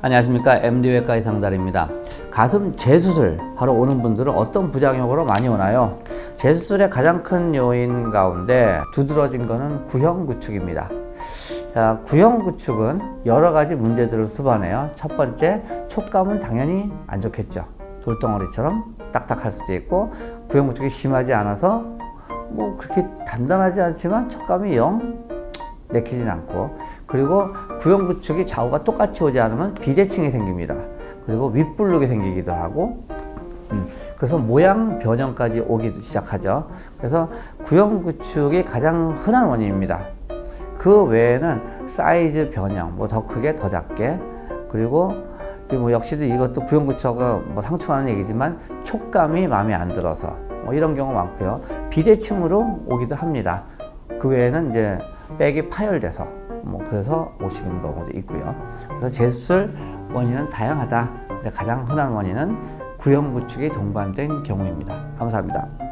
안녕하십니까 MD외과 의 상달입니다. 가슴 재수술 하러 오는 분들은 어떤 부작용으로 많이 오나요? 재수술의 가장 큰 요인 가운데 두드러진 것은 구형 구축입니다. 자, 구형 구축은 여러 가지 문제들을 수반해요. 첫 번째, 촉감은 당연히 안 좋겠죠. 돌덩어리처럼 딱딱할 수도 있고, 구형 구축이 심하지 않아서 뭐 그렇게 단단하지 않지만 촉감이 영 내키진 않고 그리고 구형 구축이 좌우가 똑같이 오지 않으면 비대칭이 생깁니다. 그리고 윗불룩이 생기기도 하고 음, 그래서 모양 변형까지 오기 시작하죠. 그래서 구형 구축이 가장 흔한 원인입니다. 그 외에는 사이즈 변형, 뭐 더 크게 더 작게 그리고 이뭐 역시도 이것도 구형 구축가 뭐 상충하는 얘기지만 촉감이 마음에 안 들어서 뭐 이런 경우 많고요. 비대칭으로 오기도 합니다. 그 외에는 이제 백이 파열돼서 뭐 그래서 오시는 경우도 있고요. 그래서 재수술 원인은 다양하다. 가장 흔한 원인은 구형 구축이 동반된 경우입니다. 감사합니다.